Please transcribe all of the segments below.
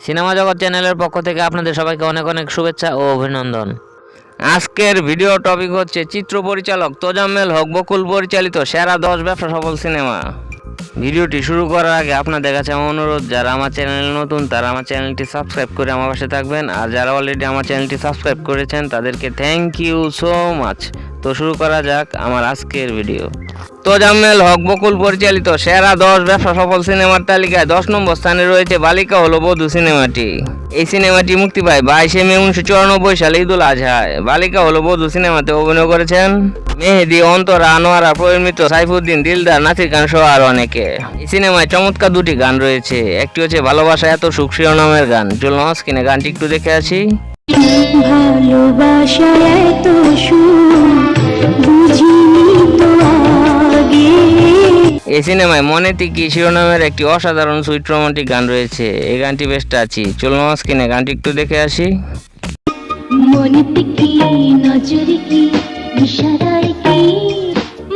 Cinema জগৎ চ্যানেলের পক্ষ থেকে আপনাদের সবাইকে অনেক অনেক শুভেচ্ছা ও অভিনন্দন। আজকের ভিডিও টপিক হচ্ছে চিত্র পরিচালক তোজাম্মেল হক বকুল পরিচালিত সেরা দশ ব্যবসা সফল সিনেমা। ভিডিওটি শুরু করার আগে আপনাদের কাছে আমার অনুরোধ, যারা আমার চ্যানেল নতুন, তারা আমার চ্যানেলটি সাবস্ক্রাইব করে আমার পাশে থাকবেন। আর যারা অলরেডি আমার চ্যানেলটি সাবস্ক্রাইব করেছেন, তাদেরকে থ্যাংক ইউ সো মাচ তো শুরু করা যাক আমার আজকের ভিডিও তোজাম্মেল হক বকুল পরিচালিত সেরা দশ ব্যবসা সফল সিনেমার তালিকায় দশ নম্বর স্থানে রয়েছে বালিকা হলো বধূ সিনেমাটি। এই সিনেমাটি মুক্তি পায় বাইশে মে উনিশশো চুরানব্বই সালে ঈদুল আজহায়। বালিকা হলো বধূ সিনেমাতে অভিনয় করেছেন মেহেদি, অন্তরা, আনোয়ারা, প্রবীণ মিত্র, সাইফুদ্দিন, দিলদার, নাসির খান সহ আরও অনেকে। এই সিনেমায় চমৎকার দুটি গান রয়েছে। একটি হচ্ছে ভালোবাসা, এত সুখ, শিরোনামের গান। চলুন স্ক্রিনে গানটি একটু দেখে আসি। ভালোবাসা, এত সুখ তো এই সিনেমায় মনে তিকি শিরোনামের একটি অসাধারণ সুইট রোমান্টিক গান রয়েছে? এই গানটি বেশ টাচি। চলুন স্ক্রিনে গানটি একটু দেখে আসি। মনেতে কি নজরে কি ইশারায় কি?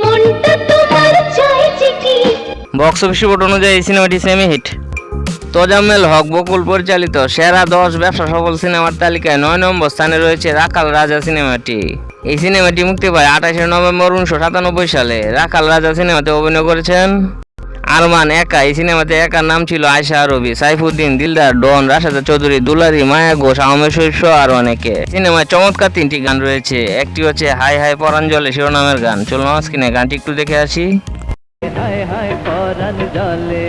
মনটা তোমার চাইছে কি? বক্স অফিস রিপোর্ট অনুযায়ী এই সিনেমাটি সেমি হিট তোজাম্মেল হক বকুল পরিচালিত সেরা দশ ব্যবসা সফল সিনেমার তালিকায় নয় নম্বর স্থানে রয়েছে রাখাল রাজা সিনেমাটি। এই সিনেমাটি মুক্তি পায় আঠাশে নভেম্বর উনিশশো সাতানব্বই সালে। রাখাল রাজা সিনেমাতে অভিনয় করেছেন। আরমান একা, এই সিনেমাতে একার নাম ছিল আয়সা রবি, সাইফুদ্দিন, দিলদার, ডন, রাশেদা চৌধুরী দুলারি মায়া ঘোষ, আহমেদ সহ আরও অনেকে। সিনেমায় চমৎকার তিনটি গান রয়েছে। একটি হচ্ছে হাই হাই পরাঞ্জলে শিরোনামের গান। চলুন স্ক্রিনে গানটি একটু দেখে আসি। পরাণ জলে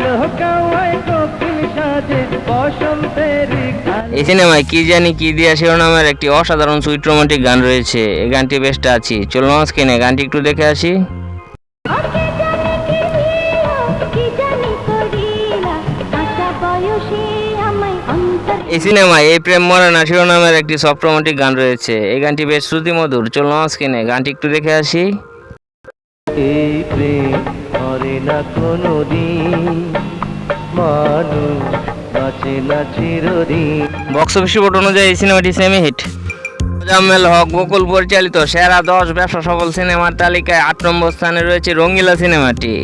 লোকাওয়ায় কোকিল সাজে বসন্তের গান এই সিনেমায় কি জানি কি দিয়া শিরোনামের একটি অসাধারণ সুইট রোমান্টিক গান রয়েছে। এই গানটি বেশ আছি চলুন স্ক্রিনে গানটি একটু দেখে আসি। এই সিনেমায় এই প্রেম মরে না শিরোনামের একটি সফট রোমান্টিক গান রয়েছে। এই গানটি বেশ শ্রুতিমধুর। চলুন স্ক্রিনে গানটি একটু দেখে আসি। এই প্রেম না মানুষ চিরদিন বক্স অফিস রিপোর্ট অনুযায়ী এই সিনেমাটি সেমি হিট মোজাম্মেল হক বকুল পরিচালিত সেরা দশ ব্যবসা সফল সিনেমার তালিকায় আট নম্বর স্থানে রয়েছে রঙ্গিলা সিনেমাটি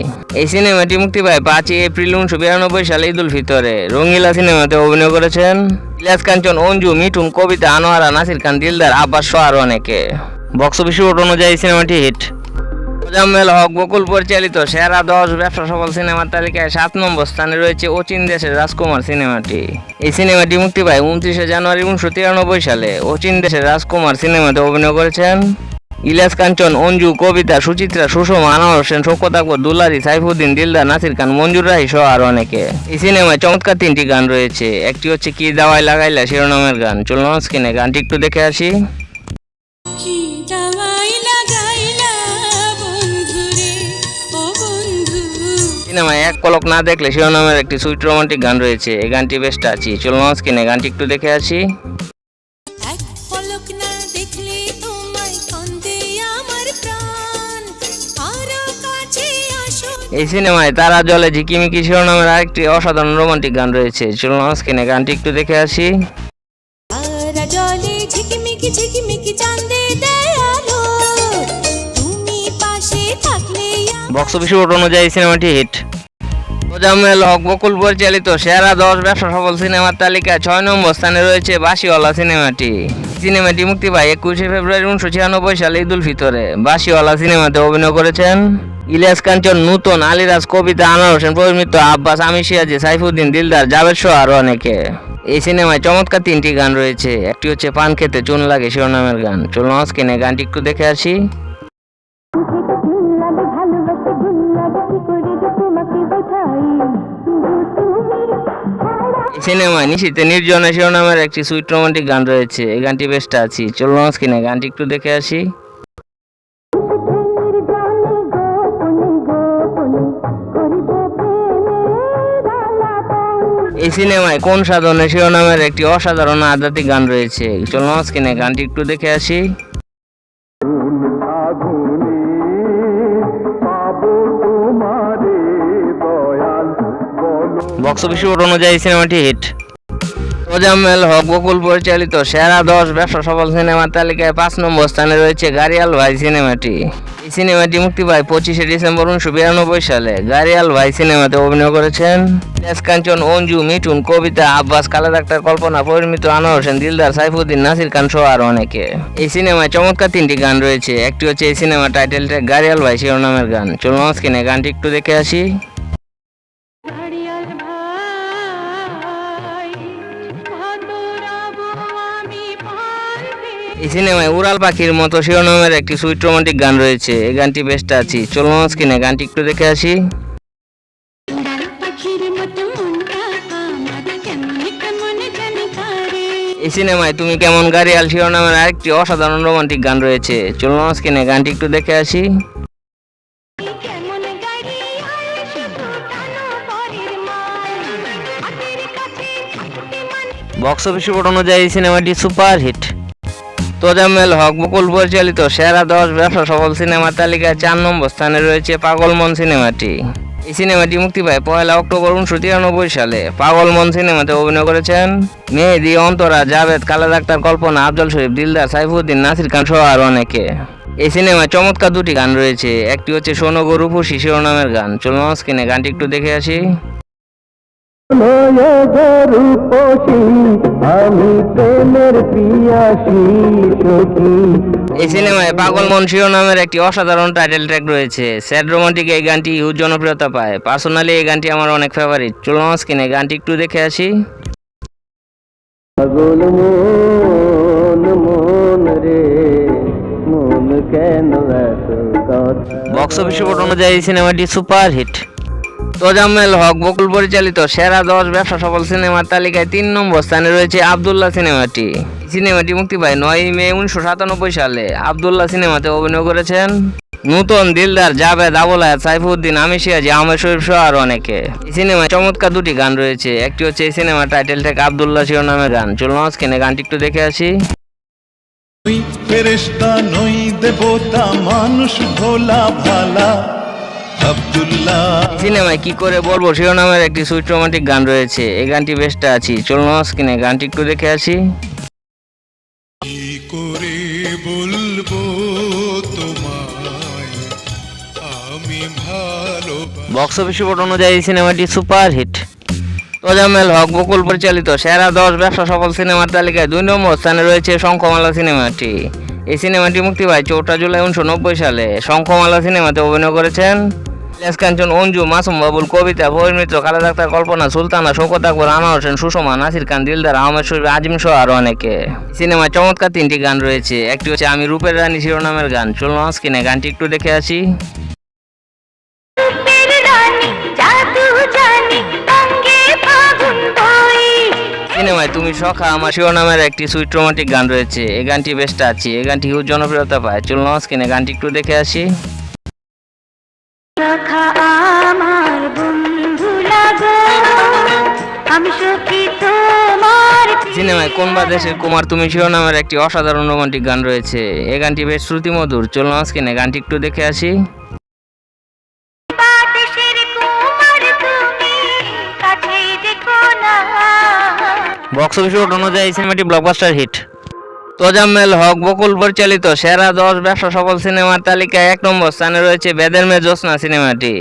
এই সিনেমাটি মুক্তি পায় পাঁচই এপ্রিল উনিশশো বিরানব্বই সালে ঈদুল ফিতরে। রঙ্গিলা সিনেমাতে অভিনয় করেছেন ইলিয়াস কাঞ্চন অঞ্জু মিঠুন কবিতা আনোয়ারা নাসির খান দিলদার আব্বাস সহ আরও অনেকে। বক্স অফিস রিপোর্ট অনুযায়ী সিনেমাটি হিট মোজাম্মেল হক বকুল পরিচালিত সেরা দশ ব্যবসা সফল সিনেমার তালিকায় সাত নম্বর স্থানে রয়েছে অচিন দেশের রাজকুমার সিনেমাটি। এই সিনেমাটি মুক্তি পায় উনত্রিশে জানুয়ারি উনিশশো তিরানব্বই সালে। অচিন দেশের রাজকুমার সিনেমাতে অভিনয় করেছেন ইলিয়াস কাঞ্চন, অঞ্জু, কবিতা, সুচিত্রা, সুষমা, আনোয়ার হোসেন শোকত আকবর দুলারি সাইফুদ্দিন, দিলদার, নাসির খান, মঞ্জুর রাহি সহ আরও অনেকে। এই সিনেমায় চমৎকার তিনটি গান রয়েছে। একটি হচ্ছে কি দাওয়াই লাগাইলা শিরোনামের গান। চলুন স্ক্রিনে গানটি একটু দেখে আসি। সিনেমায় এক পলক না দেখলে শিরোনামের একটি সুইট রোমান্টিক গান রয়েছে। এই গানটি বেশ টাচি। চলুন স্ক্রিনে গানটি একটু দেখে আসি। এই সিনেমায় তারা জলে ঝিকিমিকি শিরোনামের আরেকটি অসাধারণ রোমান্টিক গান রয়েছে। চলুন স্ক্রিনে গানটি একটু দেখে আসি। বক্স অফিস অনুযায়ী সিনেমাটি হিট মোজাম্মেল হক বকুল পরিচালিত সেরা দশ ব্যবসা সফল সিনেমার তালিকায় ছয় নম্বর স্থানে রয়েছে বাসিওয়ালা সিনেমাটি সিনেমাটি মুক্তি পায় একুশে ফেব্রুয়ারি উনিশশো ছিয়ানব্বই সালে ঈদুল ফিতরে। বাসিওয়ালা সিনেমাতে অভিনয় করেছেন ইলিয়াস কাঞ্চন, নূতন আলিরাজ, কবিতা আনোয়ার হোসেন প্রবীণ মিত্র, আব্বাস আমি সিয়াজি সাইফুদ্দিন, দিলদার, জাভেদ সহ আরও অনেকে। এই সিনেমায় চমৎকার তিনটি গান রয়েছে। একটি হচ্ছে পান খেতে চুন লাগে শিরোনামের গান। চলুন স্ক্রিনে গানটি একটু দেখে আসি। সিনেমায় নিশীতে নির্জনা শিরোনামের একটি সুইট রোমান্টিক গান রয়েছে। এই গানটি বেশ আছে চলুন স্ক্রিনে গানটি একটু দেখে আসি। এই সিনেমায় কোন সাধনে শিরোনামের একটি অসাধারণ আধ্যাত্মিক গান রয়েছে? চলুন স্ক্রিনে গানটি একটু দেখে আসি। বক্স অফিস অনুযায়ী সিনেমাটি হিট মোজাম্মেল হক বকুল পরিচালিত সেরা দশ ব্যবসা সফল সিনেমার তালিকায় পাঁচ নম্বর স্থানে রয়েছে গারিয়াল ভাই সিনেমাটি এই সিনেমাটি মুক্তি পায় পঁচিশে ডিসেম্বর উনিশশো বিরানব্বই সালে। গারিয়াল ভাই সিনেমাতে অভিনয় করেছেন কাঞ্চন, অঞ্জু, মিঠুন, কবিতা, আব্বাস কালা ডাক্তার কল্পনা, পরিমিত, আনোয়ার হোসেন, দিলদার, সাইফুদ্দিন, নাসির খান সহ আরও অনেকে। এই সিনেমায় চমৎকার তিনটি গান রয়েছে। একটি হচ্ছে এই সিনেমার টাইটেল গারিয়াল ভাই শিরোনামের গান। চলুন স্ক্রিনে গানটি একটু দেখে আসি। এই সিনেমায় উড়াল পাখির মতো শিরোনামের একটি সুইট রোমান্টিক গান রয়েছে। এই গানটি বেস্ট আছি। চলুন স্ক্রিনে গানটি একটু দেখে আসি। এই সিনেমায় তুমি কেমন গাড়িয়াল শিরোনামের আরেকটি অসাধারণ রোমান্টিক গান রয়েছে। চলুন স্ক্রিনে গানটি একটু দেখে আসি। বক্স অফিস রিপোর্ট অনুযায়ী এই সিনেমাটি সুপার হিট তোজাম্মেল হক বকুল পরিচালিত সেরা দশ ব্যবসা সফল সিনেমার তালিকায় চার নম্বর স্থানে রয়েছে পাগলমন সিনেমাটি। এই সিনেমাটি মুক্তি পায় পয়লা অক্টোবর উনিশশো তিরানব্বই সালে। পাগলমন সিনেমাতে অভিনয় করেছেন মেহেদি, অন্তরা, জাভেদ কালা ডাক্তার কল্পনা, আফজল শরীফ, দিলদার, সাইফুদ্দিন, নাসির খান সহ আর অনেকে। এই সিনেমায় চমৎকার দুটি গান রয়েছে। একটি হচ্ছে সোনো গরু ফুসি শিরোনামের গান। চলুন স্ক্রিনে গানটি একটু দেখে আসি। নয় রূপসী আমি প্রেমের প্রিয়াসী সখী এই সিনেমায় পাগল মন শিরোনামের একটি অসাধারণ টাইটেল ট্র্যাক রয়েছে। স্যাড রোমান্টিক এই গানটি হিউজ জনপ্রিয়তা পায়। পার্সোনালি এই গানটি আমার অনেক ফেভারিট চলুন স্ক্রিনে গানটি একটু দেখে আসি। পাগল মন মন রে মন কেন বক্স অফিস রিপোর্ট অনুযায়ী এই সিনেমাটি সুপার হিট তোজাম্মেল হক বকুল পরিচালিত সেরা দশ ব্যবসা সফল সিনেমার তালিকায় তিন নম্বর স্থানে রয়েছে আবদুল্লাহ সিনেমাটি। সিনেমাটি মুক্তি পায় নয় মে উনিশশো সাতানব্বই সালে। আবদুল্লাহ সিনেমাতে অভিনয় করেছেন নূতন দিলদার জাভেদ আবুল হায়াত, সাইফুদ্দিন আমি সিয়াজি আহমেদ শরীফ সহ আরও অনেকে। এই সিনেমায় চমৎকার দুটি গান রয়েছে। একটি হচ্ছে এই সিনেমার টাইটেল থেকে আবদুল্লাহ শিরোনামের গান। চলুন স্ক্রিনে গানটি একটু দেখে আসি। নই ফেরেশতা, নই দেবতা, মানুষ ভোলা ভালা। আব্দুল্লাহ। সিনেমায় কি করে বলব? শিরোনামের একটি সুইট রোমান্টিক গান রয়েছে। এই গানটি বেস্টটা আছি। চলুন স্ক্রিনে গানটি একটু দেখে আসি। কি করে বলব তোমায়? আমি ভালো বক্স অফিস রিপোর্ট অনুযায়ী এই সিনেমাটি সুপার হিট। তোজামেল হক বকুল পরিচালিত সেরা দশ ব্যবসা সফল সিনেমার তালিকায় দুই নম্বর স্থানে রয়েছে শঙ্খমালা সিনেমাটি। এই সিনেমাটি মুক্তি পায় চৌঠা জুলাই উনিশশো নব্বই সালে। শঙ্খমালা সিনেমাতে অভিনয় করেছেন ইলিয়াস কাঞ্চন অঞ্জু মাসুম বাবুল কবিতা ভৈর মিত্র কালা ডাক্তার কল্পনা সুলতানা শোকত আকবর আনোয়ার হোসেন সুষমা নাসির খান দিলদার আহমেদ শরীফ আজিম সহ আরও অনেকে। সিনেমায় চমৎকার তিনটি গান রয়েছে। একটি হচ্ছে আমি রূপের রানী শিরোনামের গান। চলুন স্ক্রিনে গানটি একটু দেখে আসি। সিনেমায় তুমি সখা আমার শিরোনামের একটি সুইট রোমান্টিক গান রয়েছে। এই গানটি বেস্ট আছে এই গানটি হিউজ জনপ্রিয়তা পায়। চলুন স্ক্রিনে গানটি একটু দেখে আসি। রাখা আমার বন্ধু লাগো। আমি সখী তোমার সিনেমায় কোন বা দেশের কুমার তুমি শিরোনামের একটি অসাধারণ রোমান্টিক গান রয়েছে। এই গানটি বেশ শ্রুতিমধুর। চলুন স্ক্রিনে গানটি একটু দেখে আসি। না। বক্স অফিস অনুযায়ী সিনেমাটি ব্লকবাস্টার হিট তোজাম্মেল হক বকুল পরিচালিত সেরা দশ ব্যবসা সফল সিনেমার তালিকায় এক নম্বর স্থানে রয়েছে বেদের মে জ্যোৎস্না সিনেমাটি।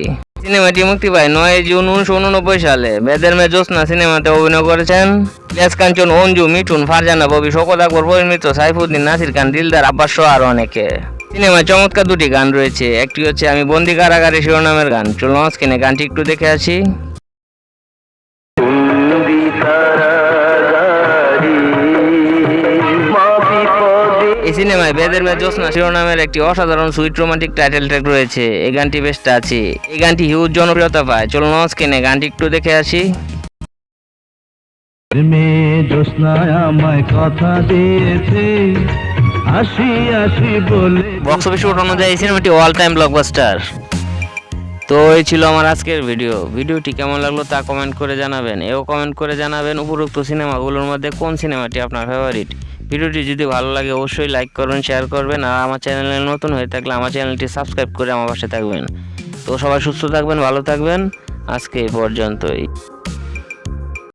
সিনেমাটি মুক্তি পায় নয় জুন উনিশশো উননব্বই সালে। বেদের মে জ্যোৎস্না সিনেমাতে অভিনয় করেছেন ইলিয়াস কাঞ্চন, অঞ্জু, মিঠুন, ফারজানা, ববি শোকত আকবর পরিমিত সাইফুদ্দিন, নাসির খান, দিলদার, আব্বাস সহ আরও অনেকে। সিনেমায় চমৎকার দুটি গান রয়েছে। একটি হচ্ছে আমি বন্দি কারাগারে শিরোনামের গান। চলুন স্ক্রিনে গানটি একটু দেখে আসি। সিনেমায় বেদের মে জ্যোৎস্না শিরোনামের একটি অসাধারণ সুইট রোমান্টিক টাইটেল ট্র্যাক রয়েছে। এই গানটি বেশ আছে এই গানটি হিউজ জনপ্রিয়তা পায়। চলুন স্ক্রিনে গানটি একটু দেখে আসি। মেয়ে আমায় কথা দিয়েছে। আসি আসি বলে বক্স অফিস অনুযায়ী সিনেমাটি অল টাইম ব্লকবাস্টার তো এই ছিল আমার আজকের ভিডিও ভিডিওটি কেমন লাগল তা কমেন্ট করে জানাবেন। এও কমেন্ট করে জানাবেন উপরোক্ত সিনেমাগুলোর মধ্যে কোন সিনেমাটি আপনার ফেভারিট ভিডিওটি যদি ভালো লাগে অবশ্যই লাইক করবেন শেয়ার করবেন, আর আমার চ্যানেলে নতুন হয়ে থাকলে আমার চ্যানেলটি সাবস্ক্রাইব করে আমার পাশে থাকবেন। তো সবাই সুস্থ থাকবেন, ভালো থাকবেন। আজকে এই পর্যন্তই।